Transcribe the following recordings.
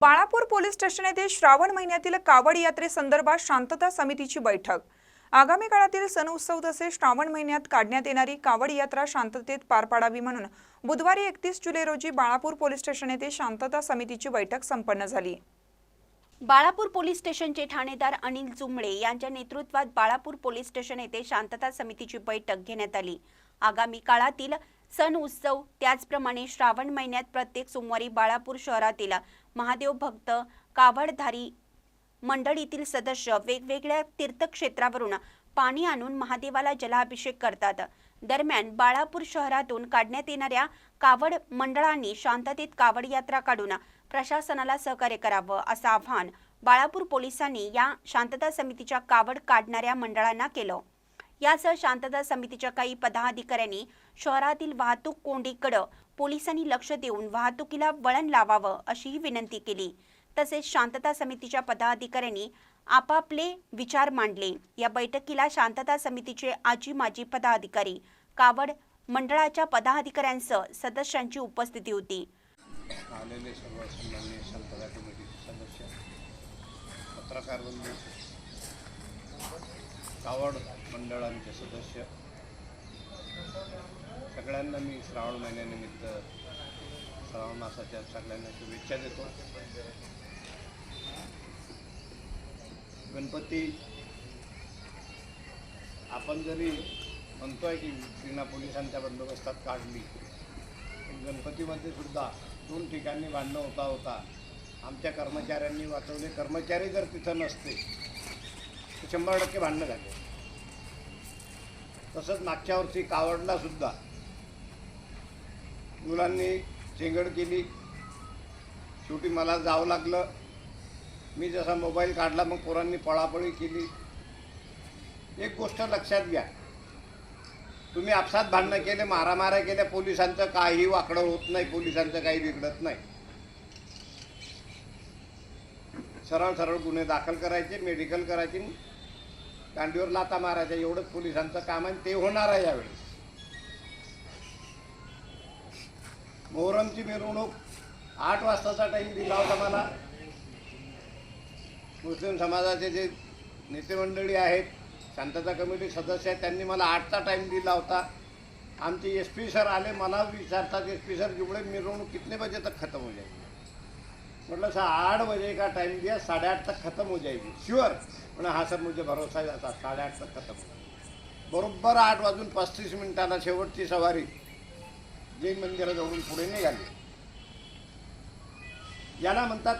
Balapur police station येथे श्रावण महिन्यातील कावड यात्रेसंदर्भात शांतता समितीची बैठक. आगामी काळातील सण उत्सव तसेच श्रावण महिन्यात काढण्यात येणारी कावड यात्रा शांततेत पार पाडावी म्हणून बुधवारी एकतीस जुलै रोजी बाळापूर पोलीस स्टेशन येथे शांतता समितीची बैठक संपन्न झाली. बाळापूर पोलीस स्टेशनचे ठाणेदार अनिल जुमळे यांच्या नेतृत्वात बाळापूर पोलीस स्टेशन येथे शांतता समितीची बैठक घेण्यात आली. आगामी काळातील सण उत्सव त्याचप्रमाणे श्रावण महिन्यात प्रत्येक सोमवारी बाळापूर शहरातील महादेव भक्त कावडधारी मंडळीतील सदस्य वेगवेगळ्या तीर्थक्षेत्रावरून पाणी आणून महादेवाला जलाभिषेक करतात. दरम्यान बाळापूर शहरातून काढण्यात येणाऱ्या कावड मंडळांनी शांततेत कावड यात्रा काढून प्रशासनाला सहकार्य करावं असं आवाहन बाळापूर पोलिसांनी या शांतता समितीच्या कावड काढणाऱ्या मंडळांना केलं. यासह शांतता समितीच्या काही पदाधिकाऱ्यांनी शहरातील वाहतूक कोंडीकडे पोलिसांनी लक्ष देऊन वाहतुकीला वळण लावावं अशीही विनंती केली. तसेच शांतता समितीच्या पदाधिकाऱ्यांनी आपापले विचार मांडले. या बैठकीला शांतता समितीचे आजी माजी पदाधिकारी कावड मंडळाच्या पदाधिकाऱ्यांसह सदस्यांची उपस्थिती होती. आलेले सर्व सन्मान्य शांतता कमिटीचे सदस्य पत्रकार बंधू कावड मंडळांचे सदस्य. सगळ्यांना मी श्रावण महिन्यानिमित्त श्रावण मासाच्या सगळ्यांना शुभेच्छा देतो. गणपती आपण जरी म्हणतोय की बिना पोलिसांच्या बंदोबस्तात काढली पण गणपतीमध्ये सुद्धा दोन ठिकाणी भांडणं होता होता आमच्या कर्मचाऱ्यांनी वाचवले. कर्मचारी जर तिथं नसते शंभर टक्के भांडणं झाले. तसंच मागच्या वर्षी कावडला सुद्धा मुलांनी चेंगड केली. शेवटी मला जावं लागलं. मी जसा मोबाईल काढला मग पोरांनी पळापळी केली. एक गोष्ट लक्षात घ्या. तुम्ही आपसात भांडणं केले मारामाऱ्या केल्या पोलिसांचं काही वाकडं होत नाही पोलिसांचं काही बिघडत नाही. सरळ सरळ गुन्हे दाखल करायचे मेडिकल करायचे दांडीवर लाता मारायच्या एवढंच पोलिसांचं काम आहे आणि ते होणार आहे यावेळेस मोहरमची मिरवणूक आठ वाजताचा टाईम दिला होता मला. मुस्लिम समाजाचे जे नेतेमंडळी आहेत शांतता कमिटी सदस्य आहेत त्यांनी मला आठचा टाईम दिला होता आमचे एस पी सर आले मला विचारतात एस पी सर जेवढे मिरवणूक कितने बजे तक खतम हो जाईल? मतलब सर आठ बजे का टाइम दिया साढ़े आठ तक खत्म हो जाएगी श्योर म्हणा हा सर मुझे भरोसा है आता साढ़े आठ तक खत्म हो बरोबर आठ वाजून पस्तीस मिनिटाला शेवटची सवारी. जैन मंदिराजवळून पुढे निघाली. याला म्हणतात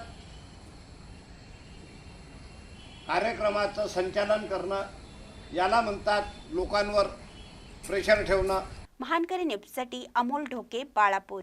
कार्यक्रमाचं संचालन करणं. याला म्हणतात लोकांवर प्रेशर ठेवणं. महानकरी न्यूजसाठी अमोल ढोके बाळापूर.